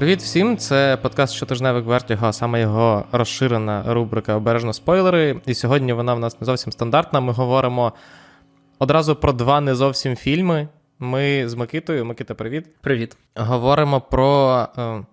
Привіт всім! Це подкаст щотижневик Вертіго, а саме його розширена рубрика Обережно спойлери. І сьогодні вона в нас не зовсім стандартна. Ми говоримо одразу про два не зовсім фільми. Ми з Микитою. Микита, привіт. Привіт. Говоримо про е,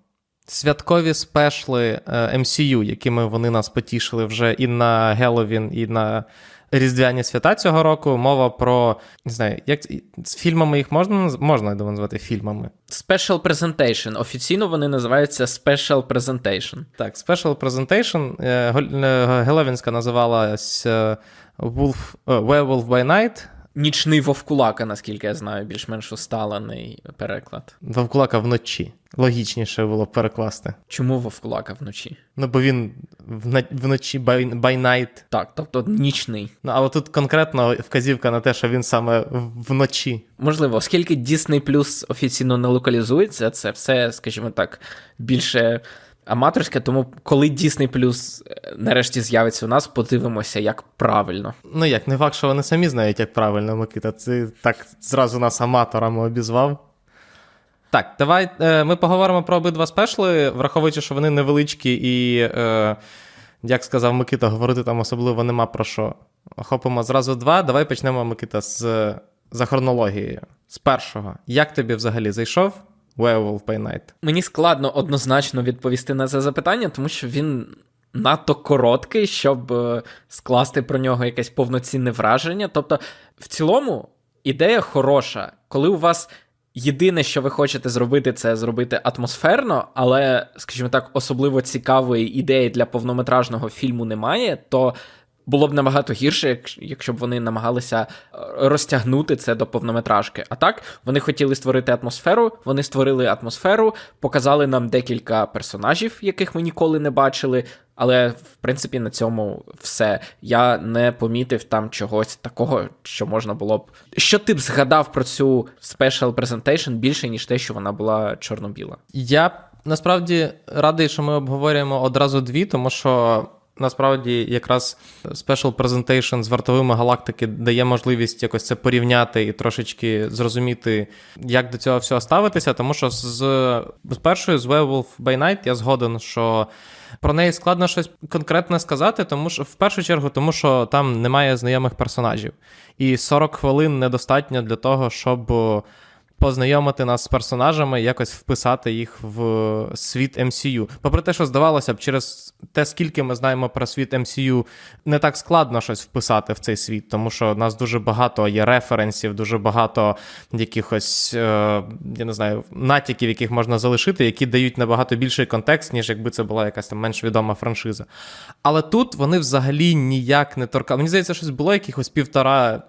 святкові спешли е, MCU, якими вони нас потішили вже і на Геловін, і на Різдвяні свята цього року. Мова про не знаю, як з фільмами їх можна можна я думаю, назвати фільмами. Special Presentation. Офіційно вони називаються Special Presentation. Так, Special Presentation. е, е, Геловінська називалась е, Wolf, Werewolf by Night. Нічний вовкулака, наскільки я знаю, більш-менш усталений переклад. Вовкулака вночі. Логічніше було б перекласти. Чому вовкулака вночі? Ну, бо він вна- вночі by, by night. Так, тобто нічний. Ну, але тут конкретно вказівка на те, що він саме вночі. Можливо, оскільки Disney Plus офіційно не локалізується, це все, скажімо так, більше аматорське. Тому коли Disney Plus е, нарешті з'явиться у нас, подивимося, як правильно. Ну як, не факт, що вони самі знають, як правильно, Микита. Це так зразу нас аматорами обізвав. Так, давай е, ми поговоримо про обидва спешли, враховуючи, що вони невеличкі і, е, як сказав Микита, говорити там особливо нема про що. Охопимо зразу два. Давай почнемо, Микита, з, за хронологією. З першого. Як тобі взагалі зайшов Werewolf by Night? Мені складно однозначно відповісти на це запитання, тому що він надто короткий, щоб е, скласти про нього якесь повноцінне враження. Тобто, в цілому, ідея хороша, коли у вас. Єдине, що ви хочете зробити, це зробити атмосферно, але, скажімо так, особливо цікавої ідеї для повнометражного фільму немає, то було б набагато гірше, якщо- б вони намагалися е, розтягнути це до повнометражки. А так, вони хотіли створити атмосферу, вони створили атмосферу, показали нам декілька персонажів, яких ми ніколи не бачили. Але в принципі на цьому все. Я не помітив там чогось такого, що можна було б. Що ти б згадав про цю special presentation більше, ніж те, що вона була чорно-біла? Я насправді радий, що ми обговорюємо одразу дві, тому що насправді якраз Special Presentation з вартовими галактики дає можливість якось це порівняти і трошечки зрозуміти, як до цього всього ставитися. Тому що з, з першою, з Werewolf by Night, я згоден, що. Про неї складно щось конкретне сказати, тому що в першу чергу, тому що там немає знайомих персонажів. І 40 хвилин недостатньо для того, щоб познайомити нас з персонажами, якось вписати їх в світ MCU. Попри те, що здавалося б, через те, скільки ми знаємо про світ MCU, не так складно щось вписати в цей світ, тому що в нас дуже багато є референсів, дуже багато якихось, е, я не знаю, натяків, яких можна залишити, які дають набагато більший контекст, ніж якби це була якась там менш відома франшиза. Але тут вони взагалі ніяк не торкали. Мені здається, щось було якихось півтора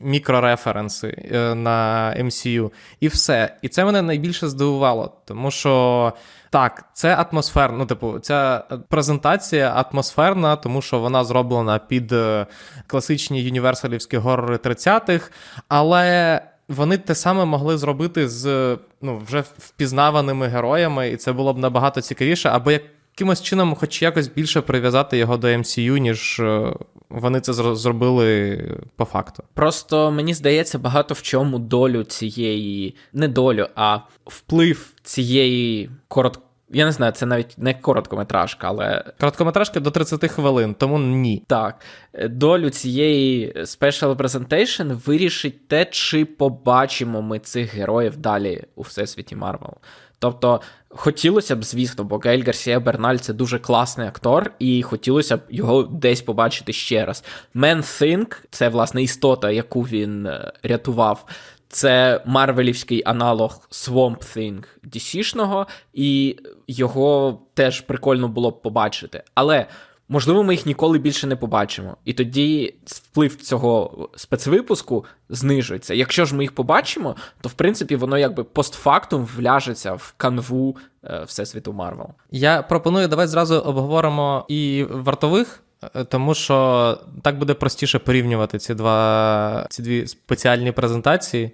мікрореференси е, на MCU, і все. І це мене найбільше здивувало, тому що так, це атмосферно. Ну, типу, ця презентація атмосферна, тому що вона зроблена під е, класичні юніверсалівські горори 30-х, але. Вони те саме могли зробити з ну, вже впізнаваними героями, і це було б набагато цікавіше, або якимось чином, хоч якось більше прив'язати його до MCU, ніж е, вони це зробили по факту. Просто мені здається, багато в чому долю цієї, не долю, а вплив цієї корот... Я не знаю, це навіть не короткометражка, але Короткометражки до 30 хвилин, тому ні. так, долю цієї special presentation вирішить те, чи побачимо ми цих героїв далі у всесвіті Марвел. Тобто, хотілося б, звісно, бо Гель Гарсія Берналь це дуже класний актор, і хотілося б його десь побачити ще раз. Man Thing – це власне істота, яку він е, рятував. Це марвелівський аналог Swamp Thing DC-шного, і його теж прикольно було б побачити. Але можливо, ми їх ніколи більше не побачимо. І тоді вплив цього спецвипуску знижується. Якщо ж ми їх побачимо, то в принципі воно якби постфактум вляжеться в канву е, Всесвіту Марвел. Я пропоную, давай зразу обговоримо і вартових, е, тому що так буде простіше порівнювати ці два ці дві спеціальні презентації.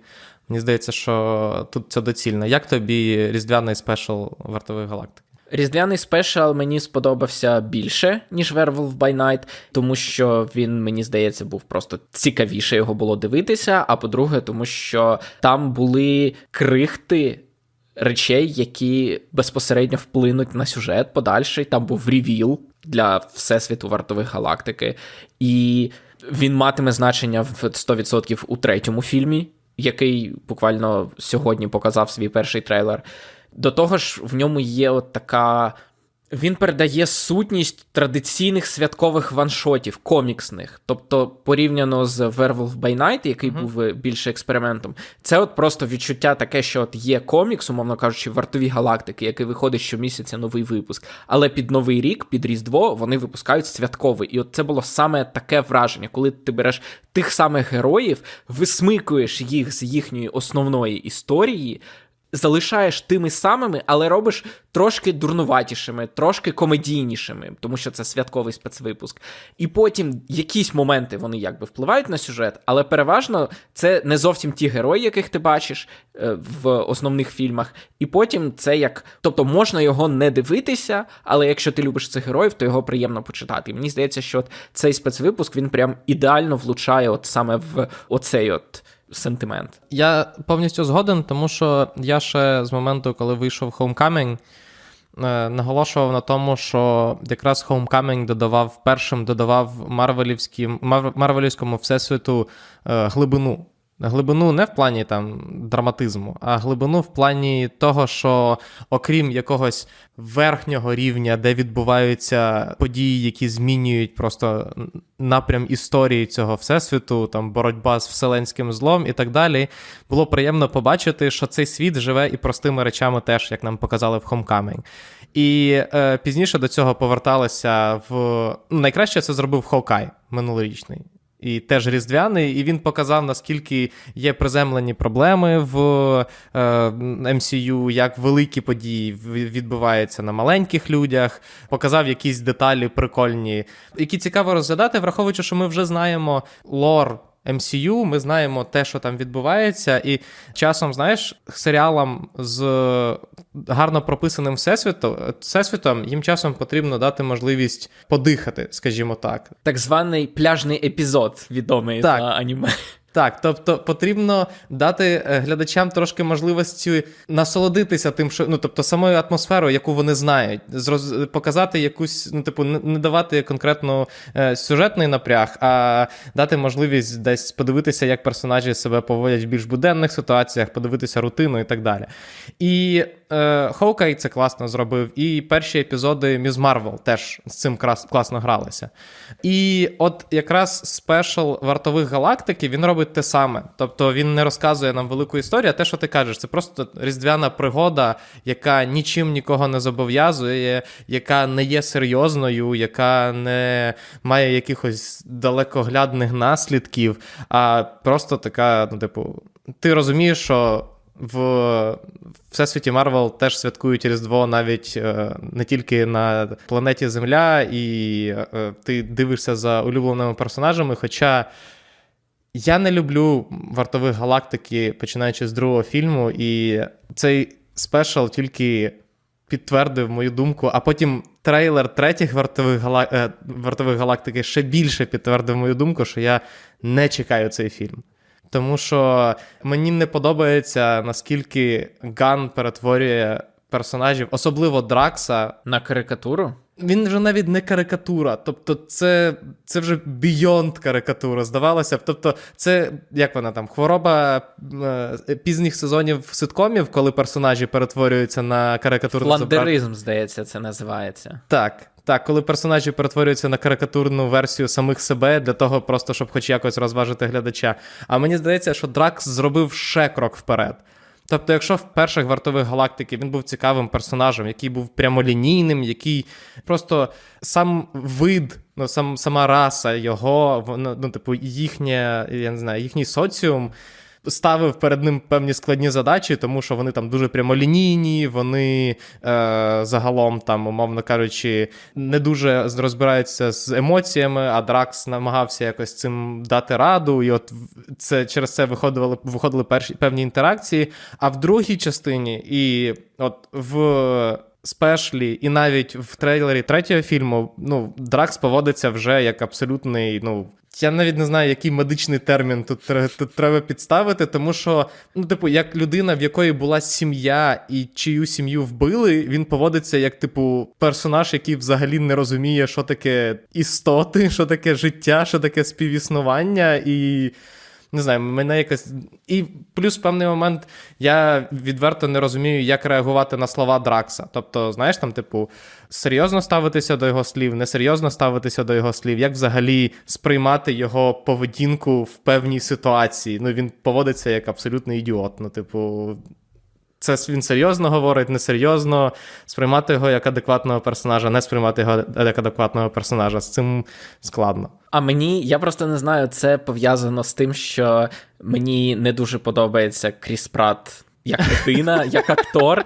Мені здається, що тут це доцільно. Як тобі різдвяний спешл вартових галактик? Різдвяний спешал мені сподобався більше, ніж Werewolf by Night, тому що він, мені здається, був просто цікавіше його було дивитися. А по-друге, тому що там були крихти речей, які безпосередньо вплинуть на сюжет подальший. Там був ревіл для Всесвіту вартових галактики, і він матиме значення в 100% у третьому фільмі, який буквально сьогодні показав свій перший трейлер. До того ж, в ньому є от така. Він передає сутність традиційних святкових ваншотів, коміксних. Тобто, порівняно з Werewolf by Night, який Мгм. був е, більше експериментом, це от просто відчуття таке, що от є комікс, умовно кажучи, вартові галактики, який виходить щомісяця новий випуск. Але під новий рік, під Різдво, вони випускають святковий. І от це було саме таке враження, коли ти береш тих самих героїв, висмикуєш їх з їхньої основної історії. Залишаєш тими самими, але робиш трошки дурнуватішими, трошки комедійнішими, тому що це святковий спецвипуск. І потім якісь моменти вони якби впливають на сюжет, але переважно це не зовсім ті герої, яких ти бачиш е, в основних фільмах. І потім це як. Тобто можна його не дивитися, але якщо ти любиш цих героїв, то його приємно почитати. І мені здається, що от цей спецвипуск він прям ідеально влучає от саме в оцей от сентимент. Я повністю згоден, тому що я ще з моменту, коли вийшов Homecoming, е, наголошував на тому, що якраз Homecoming додавав першим додавав марвелівському всесвіту е, глибину. Глибину не в плані там драматизму, а глибину в плані того, що окрім якогось верхнього рівня, де відбуваються події, які змінюють просто напрям історії цього всесвіту, там боротьба з вселенським злом і так далі, було приємно побачити, що цей світ живе і простими речами, теж як нам показали в Homecoming. І е, пізніше до цього поверталися в ну, найкраще це зробив Хокай минулорічний. І теж різдвяний, і він показав, наскільки є приземлені проблеми в е, MCU, як великі події відбуваються на маленьких людях, показав якісь деталі прикольні, які цікаво розглядати, враховуючи, що ми вже знаємо лор MCU, ми знаємо те, що там відбувається, і часом, знаєш, серіалам з гарно прописаним всесвітом, всесвітом їм часом потрібно дати можливість подихати, скажімо так. Так званий пляжний епізод, відомий Так. на аніме. Так, тобто потрібно дати е, глядачам трошки можливості насолодитися тим, що ну тобто самою атмосферою, яку вони знають, зроз... показати якусь, ну типу, не давати конкретно е, сюжетний напряг, а дати можливість десь подивитися, як персонажі себе поводять в більш буденних ситуаціях, подивитися рутину і так далі. І Хоукай це класно зробив, і перші епізоди Міз Марвел теж з цим класно гралися. І от якраз спешл вартових галактики він робить те саме. Тобто він не розказує нам велику історію, а те, що ти кажеш, це просто різдвяна пригода, яка нічим нікого не зобов'язує, яка не є серйозною, яка не має якихось далекоглядних наслідків, а просто така, ну, типу, ти розумієш, що. В всесвіті Марвел теж святкують Різдво навіть е, не тільки на планеті Земля, і е, ти дивишся за улюбленими персонажами. Хоча я не люблю вартових галактики, починаючи з другого фільму, і цей спешл тільки підтвердив мою думку, а потім трейлер третіх вартових, е, вартових галактики ще більше підтвердив мою думку, що я не чекаю цей фільм. Тому що мені не подобається, наскільки Ган перетворює персонажів, особливо Дракса. На карикатуру? Він вже навіть не карикатура. Тобто, це, це вже бійонд карикатура, здавалося б. Тобто, це як вона там, хвороба е, пізніх сезонів ситкомів, коли персонажі перетворюються на карикатурну. Фландеризм, здається, це називається. Так, так, коли персонажі перетворюються на карикатурну версію самих себе для того, просто щоб хоч якось розважити глядача. А мені здається, що Дракс зробив ще крок вперед. Тобто, якщо в перших вартових галактики він був цікавим персонажем, який був прямолінійним, який просто сам вид, ну сам сама раса його, ну, типу, їхнє, я не знаю, їхній соціум. Ставив перед ним певні складні задачі, тому що вони там дуже прямолінійні, вони е, загалом, там, умовно кажучи, не дуже розбираються з емоціями, а Дракс намагався якось цим дати раду, і от це через це виходили, виходили перші певні інтеракції. А в другій частині, і от в спешлі, і навіть в трейлері третього фільму, ну, Дракс поводиться вже як абсолютний, ну. Я навіть не знаю, який медичний термін тут, тут треба підставити, тому що, ну, типу, як людина, в якої була сім'я і чию сім'ю вбили, він поводиться як, типу, персонаж, який взагалі не розуміє, що таке істоти, що таке життя, що таке співіснування, і не знаю, мене якось. І плюс в певний момент я відверто не розумію, як реагувати на слова Дракса. Тобто, знаєш, там, типу, серйозно ставитися до його слів, несерйозно ставитися до його слів, як взагалі сприймати його поведінку в певній ситуації. Ну, він поводиться як абсолютний ідіот. Ну, типу. Це він серйозно говорить, несерйозно, сприймати його як адекватного персонажа, не сприймати його як адекватного персонажа. З цим складно. А мені, я просто не знаю, це пов'язано з тим, що мені не дуже подобається Кріс Пратт як людина, як актор, е,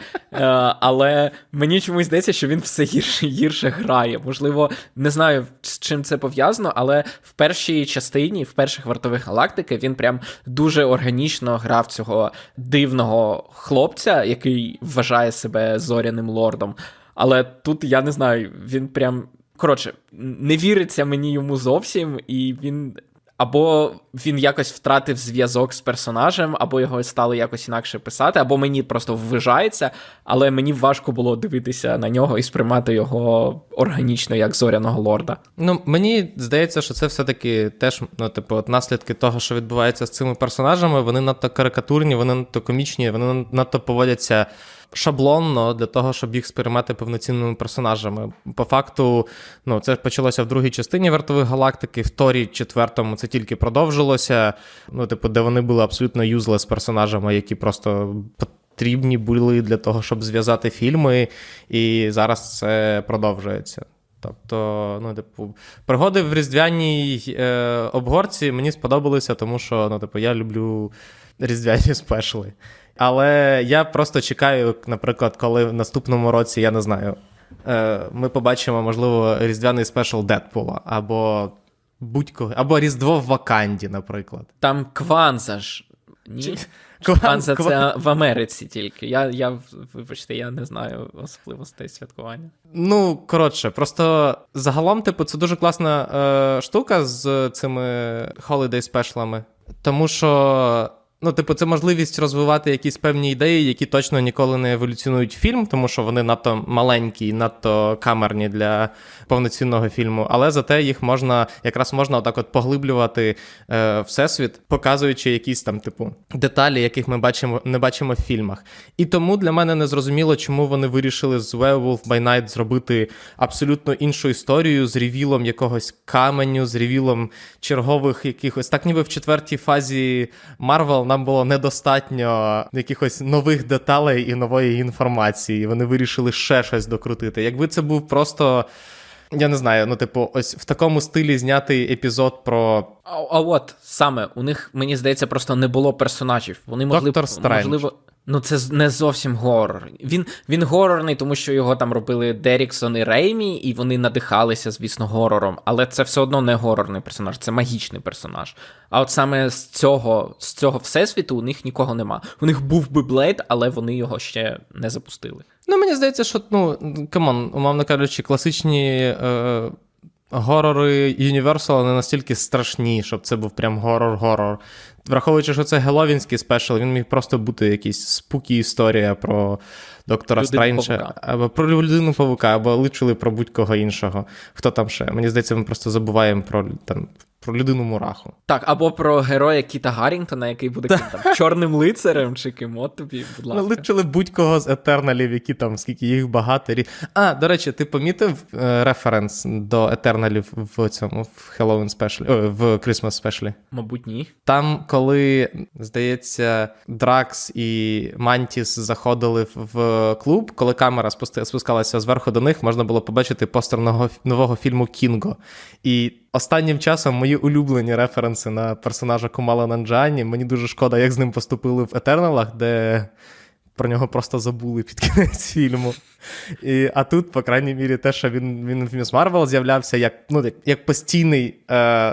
але мені чомусь здається, що він все гірше і гірше грає. Можливо, не знаю, з чим це пов'язано, але в першій частині, в перших вартових галактики, він прям дуже органічно грав цього дивного хлопця, який вважає себе зоряним лордом. Але тут я не знаю, він прям. Коротше, не віриться мені йому зовсім, і він. Або він якось втратив зв'язок з персонажем, або його стали якось інакше писати, або мені просто ввижається, але мені важко було дивитися на нього і сприймати його органічно як зоряного лорда. Ну, мені здається, що це все-таки теж, ну, типу, от наслідки того, що відбувається з цими персонажами, вони надто карикатурні, вони надто комічні, вони надто поводяться шаблонно для того, щоб їх сприймати повноцінними персонажами. По факту, ну, це почалося в другій частині вартових галактики, в Торі четвертому це тільки продовжилося. Ну, типу, де вони були абсолютно юзлес персонажами, які просто. Потрібні були для того, щоб зв'язати фільми, і зараз це продовжується. Тобто, ну, типу, пригоди в різдвяній е, обгорці мені сподобалися, тому що, ну, типу, я люблю різдвяні спешли. Але я просто чекаю, наприклад, коли в наступному році, я не знаю, е, ми побачимо, можливо, різдвяний спешл Дедпула, або будь-кого, або Різдво в Ваканді, наприклад. Там Кванза ж. Ні? Кванза це в Америці тільки. Я, я, вибачте, я не знаю особливостей святкування. Ну, коротше, просто загалом, типу, це дуже класна е, штука з цими holiday спешлами, тому що. Ну, типу, це можливість розвивати якісь певні ідеї, які точно ніколи не еволюціонують фільм, тому що вони надто маленькі, і надто камерні для повноцінного фільму. Але зате їх можна якраз можна отак от поглиблювати е, всесвіт, показуючи якісь там, типу, деталі, яких ми бачимо, не бачимо в фільмах. І тому для мене не зрозуміло, чому вони вирішили з Werewolf by Night зробити абсолютно іншу історію з ревілом якогось каменю, з ревілом чергових якихось. Так ніби в четвертій фазі Marvel нам було недостатньо якихось нових деталей і нової інформації. Вони вирішили ще щось докрутити. Якби це був просто. Я не знаю, ну, типу, ось в такому стилі знятий епізод про А, а от саме у них, мені здається, просто не було персонажів. Вони могли Доктор б Стрендж. можливо. Ну, це не зовсім горор. Він, він горорний, тому що його там робили Деріксон і Реймі, і вони надихалися, звісно, горором. Але це все одно не горорний персонаж, це магічний персонаж. А от саме з цього, з цього всесвіту у них нікого нема. У них був би Блейд, але вони його ще не запустили. Ну, мені здається, що, ну, камон, умовно кажучи, класичні е, горори Universal не настільки страшні, щоб це був прям горор-горор. Враховуючи, що це геловінський спешл, він міг просто бути якийсь спукі історія про доктора. Стрейнджа, або про людину павука, або личили про будь-кого іншого. Хто там ще? Мені здається, ми просто забуваємо про там. Про людину мураху. Так, або про героя Кіта Гаррінгтона, який буде там, чорним лицарем чи ким, от тобі, будь ласка. личили будь-кого з етерналів, які там, скільки їх багато. А, до речі, ти помітив е, референс до етерналів в цьому в Halloween Special, о, в Christmas Special? Мабуть, ні. Там, коли, здається, Дракс і Мантіс заходили в- клуб, коли камера спускалася зверху до них, можна було побачити постер нового, нового фільму Кінго. І останнім часом мої улюблені референси на персонажа Кумала Нанджані. Мені дуже шкода, як з ним поступили в Етерналах, де. Про нього просто забули під кінець фільму. І, а тут, по крайній мірі, те, що він, він в Міс Марвел з'являвся як, ну, як постійний, е,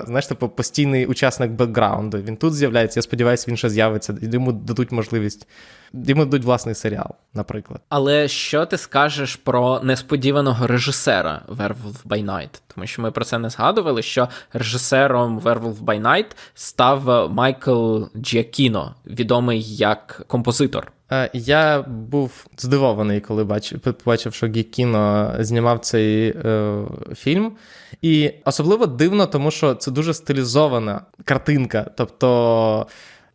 знаєш, типу, постійний учасник бекграунду. Він тут з'являється, я сподіваюся, він ще з'явиться, і йому дадуть можливість йому дадуть власний серіал, наприклад. Але що ти скажеш про несподіваного режисера Werewolf by Night? Тому що ми про це не згадували, що режисером Werewolf by Night став Майкл Джіакіно, відомий як композитор. Е, Я був здивований, коли бачив, побачив, що Гікіно знімав цей е, фільм. І особливо дивно, тому що це дуже стилізована картинка. Тобто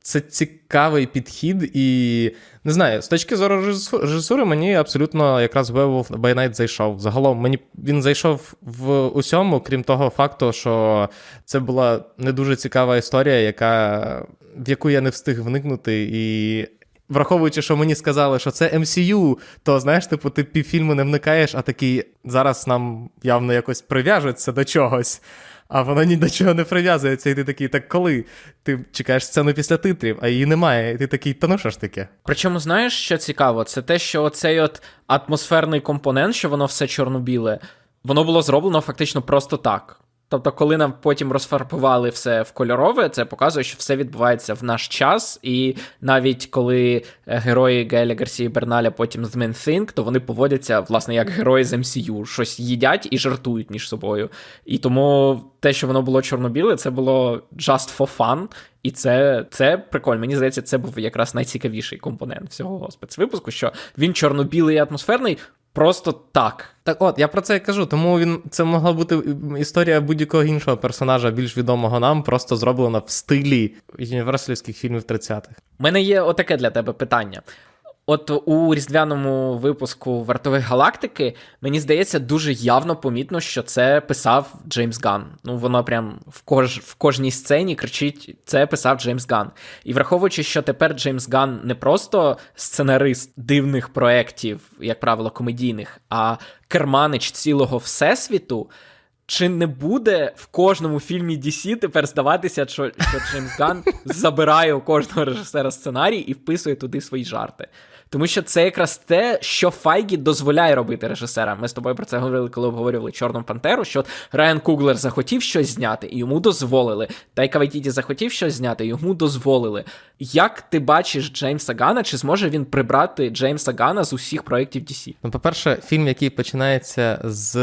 це цікавий підхід, і не знаю, з точки зору режисури, мені абсолютно якраз Werewolf by Night зайшов. Загалом мені він зайшов в усьому, крім того факту, що це була не дуже цікава історія, яка, в яку я не встиг вникнути. І Враховуючи, що мені сказали, що це MCU, то знаєш, типу, ти півфільму не вникаєш, а такий зараз нам явно якось прив'яжеться до чогось, а воно ні до чого не прив'язується. І ти такий, так коли? Ти чекаєш сцену після титрів, а її немає. І ти такий, та ну що ж таке? Причому, знаєш, що цікаво, це те, що оцей от атмосферний компонент, що воно все чорно-біле, воно було зроблено фактично просто так. Тобто, коли нам потім розфарбували все в кольорове, це показує, що все відбувається в наш час, і навіть коли е, герої Геля Гарсії Берналя потім з Men Think, то вони поводяться, власне, як герої з MCU, щось їдять і жартують між собою. І тому те, що воно було чорно-біле, це було just for fun, і це, це прикольно. Мені здається, це був якраз найцікавіший компонент всього спецвипуску, що він чорно-білий і атмосферний просто так. Так от, я про це і кажу, тому він це могла бути історія будь-якого іншого персонажа, більш відомого нам, просто зроблена в стилі юніверсальських фільмів 30-х. У мене є отаке для тебе питання. От у різдвяному випуску Вартових галактики мені здається дуже явно помітно, що це писав Джеймс Ган. Ну воно прям в кож в кожній сцені кричить: це писав Джеймс Ган. І враховуючи, що тепер Джеймс Ган не просто сценарист дивних проєктів, як правило, комедійних, а керманич цілого всесвіту. Чи не буде в кожному фільмі DC тепер здаватися, що, що Джеймс Ган забирає у кожного режисера сценарій і вписує туди свої жарти? Тому що це якраз те, що Файгі дозволяє робити режисерам. Ми з тобою про це говорили, коли обговорювали Чорну Пантеру. Що Райан Куглер захотів щось зняти, і йому дозволили. Тайка Вайтіті захотів щось зняти, йому дозволили. Як ти бачиш Джеймса Гана, чи зможе він прибрати Джеймса Гана з усіх проєктів DC? Ну, по-перше, фільм, який починається з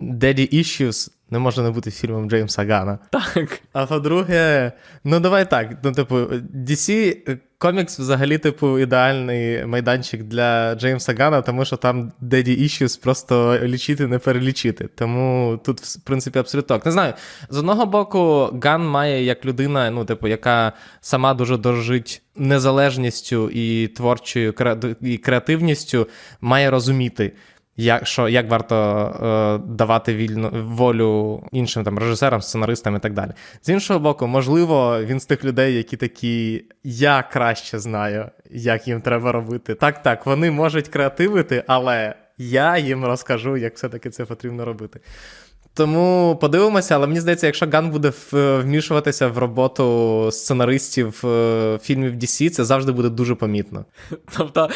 Daddy Issues, не може не бути фільмом Джеймса Гана. Так. А по-друге, ну давай так. Ну, типу, DC комікс взагалі, типу, ідеальний майданчик для Джеймса Гана, тому що там Daddy Issues просто лічити, не перелічити. Тому тут, в принципі, абсолютно так. Не знаю. З одного боку, Ган має як людина, ну, типу, яка сама дуже дорожить незалежністю і творчою і креативністю, має розуміти. Як, що, як варто е, давати вільну волю іншим там режисерам, сценаристам і так далі. З іншого боку, можливо, він з тих людей, які такі, я краще знаю, як їм треба робити. Так, так, вони можуть креативити, але я їм розкажу, як все-таки це потрібно робити. Тому подивимося, але мені здається, якщо Ган буде вмішуватися в роботу сценаристів е, фільмів DC, це завжди буде дуже помітно. Тобто,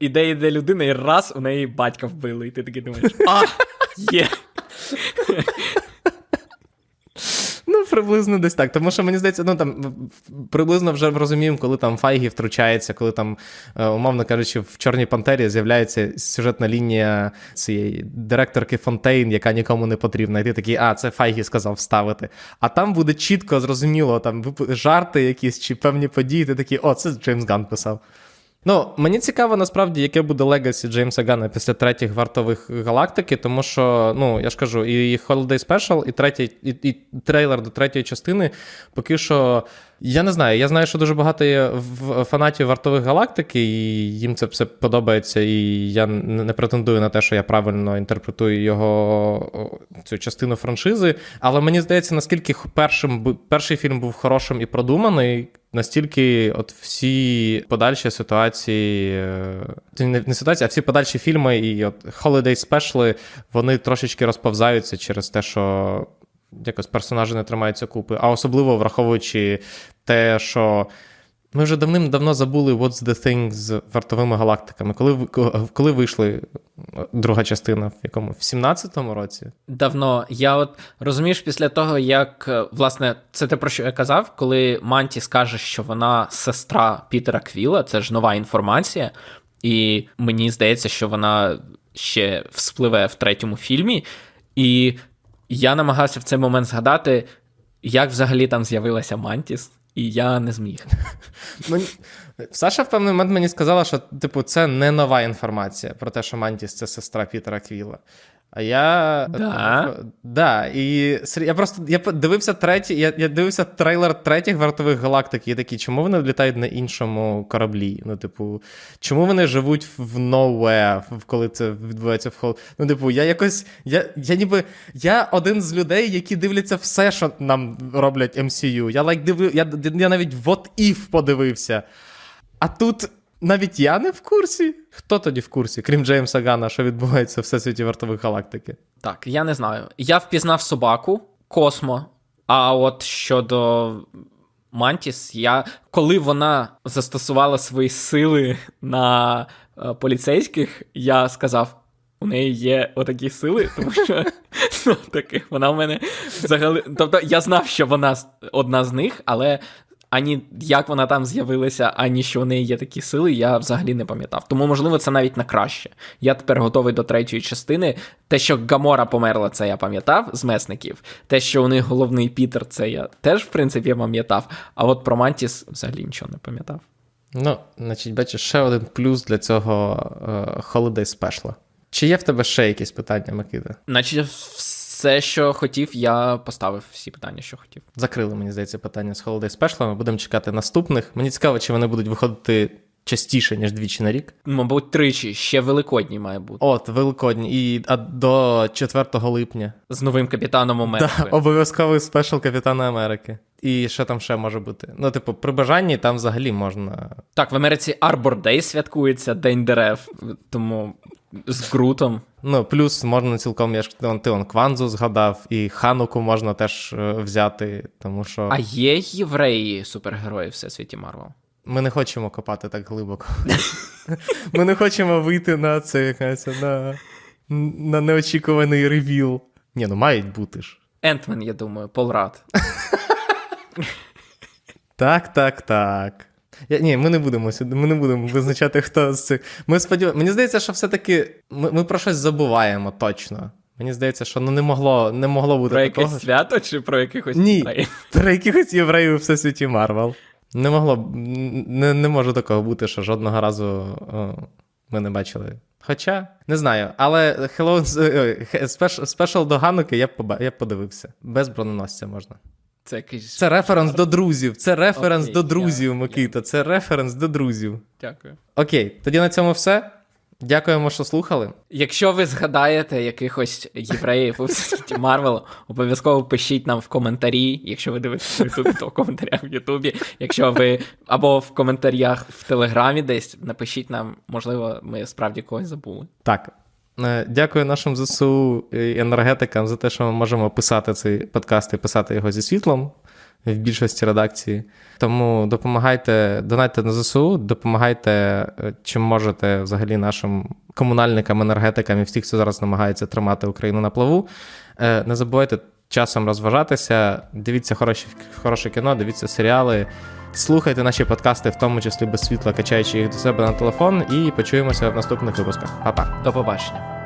іде йде людина, і раз у неї батька вбили, і ти такий думаєш, а, є. Приблизно десь так. Тому що мені здається, ну там приблизно вже розуміємо, коли там Файгі втручається, коли там, е, умовно кажучи, в Чорній Пантері з'являється сюжетна лінія цієї директорки Фонтейн, яка нікому не потрібна. І ти такий, а, це Файгі сказав вставити. А там буде чітко зрозуміло, там жарти якісь чи певні події. Ти такий, о, це Джеймс Ган писав. Ну, мені цікаво насправді, яке буде легасі Джеймса Гана після третіх вартових галактики, тому що, ну, я ж кажу, і Holiday Special, і третій, і, і трейлер до третьої частини поки що. Я не знаю. Я знаю, що дуже багато є фанатів вартових галактики, і їм це все подобається. І я не не претендую на те, що я правильно інтерпретую його цю частину франшизи. Але мені здається, наскільки першим перший фільм був хорошим і продуманий, настільки от всі подальші ситуації, е, не, не ситуації, а всі подальші фільми і от Holiday Special, вони трошечки розповзаються через те, що якось персонажі не тримаються купи. А особливо враховуючи те, що Ми вже давним-давно забули What's the Thing з вартовими галактиками. Коли, коли вийшли е, друга частина, в якому? В 17-му році? Давно. Я от розумієш, після того, як е, власне, це те про що я казав, коли Манті скаже, що вона сестра Пітера Квіла, це ж нова інформація, і мені здається, що вона ще вспливе в третьому фільмі. І я намагався в цей момент згадати, як взагалі там з'явилася Мантіс, і я не зміг. Саша в певний момент мені сказала, що типу, це не нова інформація про те, що Мантіс це сестра Пітера Квіла. А я. Да? Да, і я просто я дивився третій, я, я дивився трейлер третіх вартових галактик, і я такий, чому вони літають на іншому кораблі? Ну, типу, чому вони живуть в nowhere, коли це відбувається в хол. Ну, типу, я якось. Я, я ніби. Я один з людей, які дивляться все, що нам роблять MCU. Я like, дивлю, я, я навіть What If подивився. А тут навіть я не в курсі. Хто тоді в курсі, крім Джеймса Гана, що відбувається в всесвіті вартових галактики? Так, я не знаю. Я впізнав собаку Космо. А от щодо Мантіс, я коли вона застосувала свої сили на е, поліцейських, я сказав. У неї є отакі сили, тому що ну, таки, вона в мене взагалі. Тобто я знав, що вона одна з них, але ані як вона там з'явилася, ані що у неї є такі сили, я взагалі не пам'ятав. Тому, можливо, це навіть на краще. Я тепер готовий до третьої частини. Те, що Гамора померла, це я пам'ятав з месників. Те, що у них головний Пітер, це я теж, в принципі, пам'ятав. А от про Мантіс взагалі нічого не пам'ятав. Ну, значить, бачиш, ще один плюс для цього е, Holiday Special. Чи є в тебе ще якісь питання, Микита? Значить, все, що хотів, я поставив всі питання, що хотів. Закрили, мені здається, питання з Holiday Special. Ми будемо чекати наступних. Мені цікаво, чи вони будуть виходити частіше, ніж двічі на рік. Мабуть, тричі, ще Великодній має бути. От, Великодні, і а до 4 липня. З новим капітаном Америки. Да, обов'язковий спешл Капітана Америки. І що там ще може бути? Ну, типу, при бажанні там взагалі можна. Так, в Америці Arbor Day святкується, День дерев, тому з Грутом. Ну, плюс можна цілком, я ж ти он- ти он Кванзу згадав, і Хануку можна теж е, взяти, тому що А є євреї супергерої в всесвіті Марвел? ми не хочемо копати так глибоко. Ми не хочемо вийти на це, якась, на, на неочікуваний ревіл. Ні, ну мають бути ж. Ентмен, я думаю, Пол Рад. Так, так, так. Я, ні, ми не будемо сюди, ми не будемо визначати, хто з цих. Ми сподіваємося. Мені здається, що все-таки ми, ми про щось забуваємо точно. Мені здається, що ну не могло, не могло бути Про такого. якесь свято чи про якихось Ні. євреїв? Про якихось євреїв у всесвіті Марвел. Не могло не, не може такого бути, що жодного разу о, ми не бачили. Хоча, не знаю, але Hello, спеш, спешл до Гануки я б, я б подивився. Без броненосця можна. Це якийсь. Це референс до друзів. Це референс Окей, до друзів, я- Микита. Це референс до друзів. Дякую. Окей, тоді на цьому все. Дякуємо, що слухали. Якщо ви згадаєте якихось євреїв у всесвіті Марвел, обов'язково пишіть нам в коментарі. Якщо ви дивитесь в Ютубі, то в коментарях в Ютубі. Якщо ви або в коментарях в Телеграмі десь напишіть нам, можливо, ми справді когось забули. Так. Е, Дякую нашим ЗСУ і енергетикам за те, що ми можемо писати цей подкаст і писати його зі світлом в більшості редакції. Тому допомагайте, донайте на ЗСУ, допомагайте е, чим можете взагалі нашим комунальникам, енергетикам і всіх, хто зараз намагається тримати Україну на плаву. Е, Не забувайте часом розважатися, дивіться хороші, хороше кіно, дивіться серіали. Слухайте наші подкасти, в тому числі без світла, качаючи їх до себе на телефон, і почуємося в наступних випусках. Па-па! До побачення.